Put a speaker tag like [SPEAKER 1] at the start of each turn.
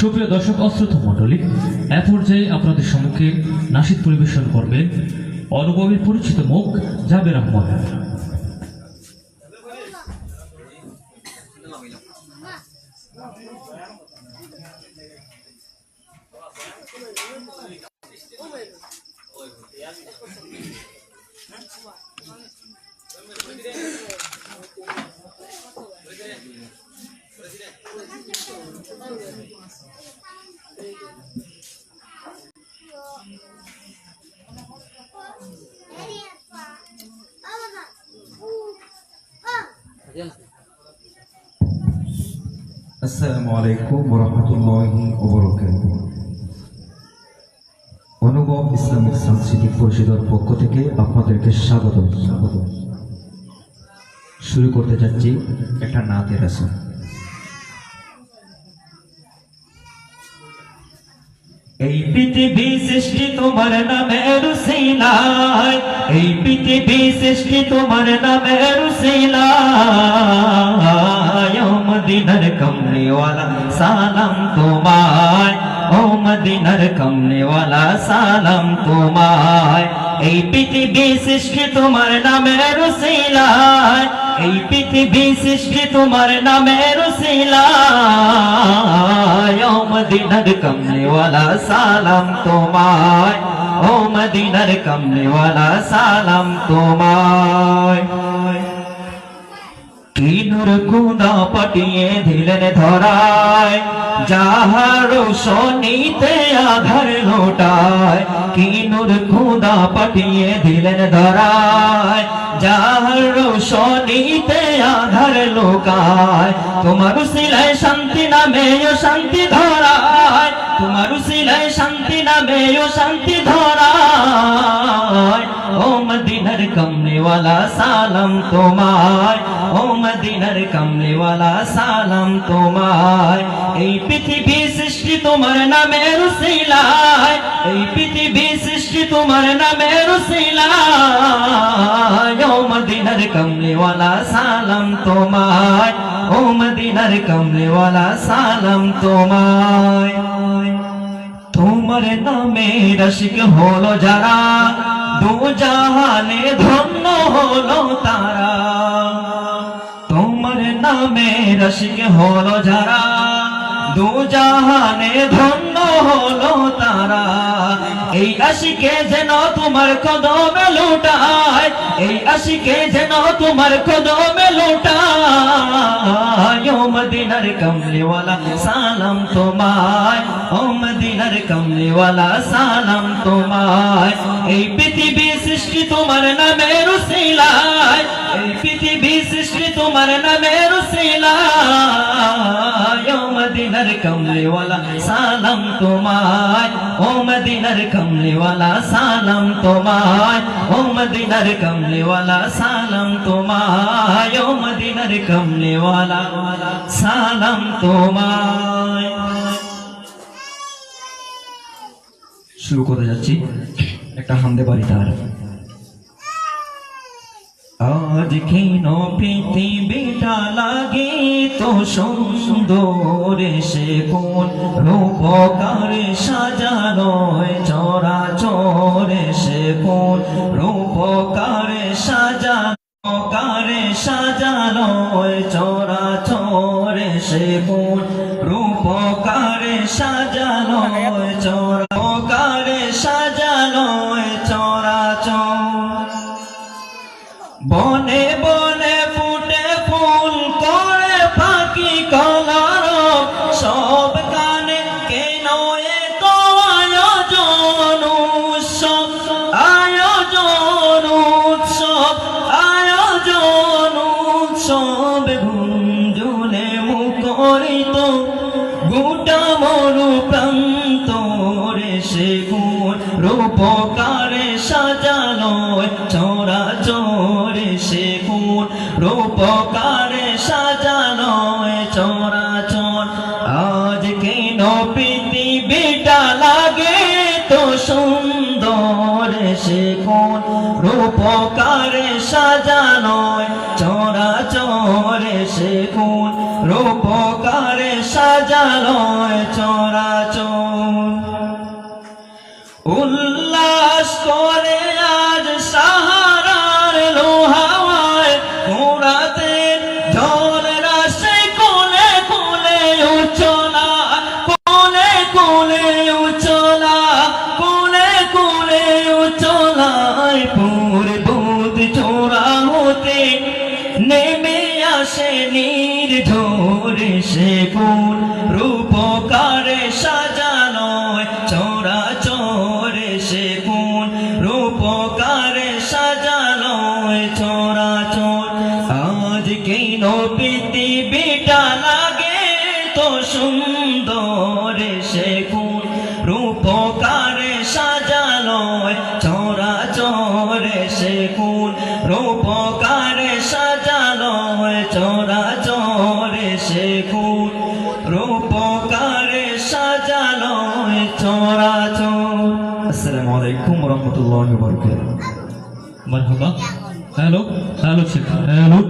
[SPEAKER 1] সুপ্রিয় দর্শক অশ্রুত মণ্ডলী এ পর্যায়ে আপনাদের সম্মুখে নাসিদ পরিবেশন করবেন অনুভবের পরিচিত মুখ, জাবের আহমদ।
[SPEAKER 2] আসসালামু আলাইকুম রহমতুল্লাহি অনুভব ইসলামিক সাংস্কৃতিক পরিষদের পক্ষ থেকে আপনাদেরকে স্বাগত। স্বাগত শুরু করতে যাচ্ছি একটা নাতের আসন
[SPEAKER 3] এই পৃথিবী সৃষ্টি তোমার নামের শিলায় এই পৃথিবী সৃষ্টি তোমার নামের শিলায় কমলিওয়ালা সালাম তোমায়। ও মদিনার কমলিওয়ালা সালাম তোমায়। এই পৃথিবী সৃষ্টি তোমার নামের শিলায় এই পৃথিবী সৃষ্টি তোমার নামের শিলায় ও মদিনার কমলিওয়ালা সালাম তোমায়। ও মদিনার কমলিওয়ালা সালাম তোমায়। কিনুর কুদা পাটিয়ে দিলেন ধরায়, যাহার শনিতে আধার লোটায় কিনুর খুদা পাঠিয়ে দিলেন ধরায়, যাহার শনিতে আধার লোকায়, তোমার শিলায় শান্তি নামে শান্তি ধরায়, তোমার শিলায় শান্তি নামে শান্তি ধরায়। ও মদিনার কমলিওয়ালা সালাম তোমায় ও মদিনার কমলিওয়ালা সালাম তোমায় এই পৃথিবী সৃষ্টি তোমার নামের শিলায় এই পৃথিবী সৃষ্টি তোমার নামের শিলায় ও মদিনার কমলিওয়ালা সালাম তোমায় ও মদিনার কমলিওয়ালা সালাম তোমায় তোমার নামে রসিক হলো যারা দু জাহানে ধন্য হলো তারা। তোমার নামে রসিক হলো যারা। দু জাহানে ধন্য হলো তারা। এই আশিকে যেন তোমার কদমে লুটায়, এই আশিকে যেন তোমার কদমে লুটায়। ও মদিনার কমলিওয়ালা, সালাম তোমায়। ও মদিনার কমলিওয়ালা, সালাম তোমায়। এই পৃথিবী সৃষ্টি তোমার নামের শিলায় এই পৃথিবী সৃষ্টি তোমার নামের ও মদিনার কমলিওয়ালা, সালাম তোমায়। ও মদিনার কমলিওয়ালা, সালাম তোমায়। ও মদিনার কমলিওয়ালা, সালাম তোমায়। ও মদিনার কমলিওয়ালা, সালাম তোমায়।
[SPEAKER 2] শুরু করতে যাচ্ছি। একটা হামদে বাড়ি তার।
[SPEAKER 3] আজ কেন পৃথিবীটা লাগে তো সুন্দর সে কোন রূপকারে সাজানো চরা চরে সে কোন রূপকারে সাজানো কারে সাজানো চরা চরে সে কোন গুঞ্জনে মুখরিত, গোটা মরু প্রান্ত রে সে গুণ রূপকারে সাজানো চোরা চোরে সে গুণ রূপকারে সাজানো চোরা চোর। আজ কেন পৃথিবীটা লাগে তো সুন্দর? সে কোন রূপকারে সাজানো চোরা চোরে সে কোন রূপ সাজানো চোরা চোর। উল্লাস করে নেমে আসে নির্ঝরে সে কোন রূপকারে সাজানো চোরা চোরে সে কোন রূপকারে রূপকারে সাজালো চোরাচোর
[SPEAKER 2] আসসালামু আলাইকুম রহমতুল্লাহ বরকাত
[SPEAKER 1] মারহাবা। হ্যালো। Hello hello.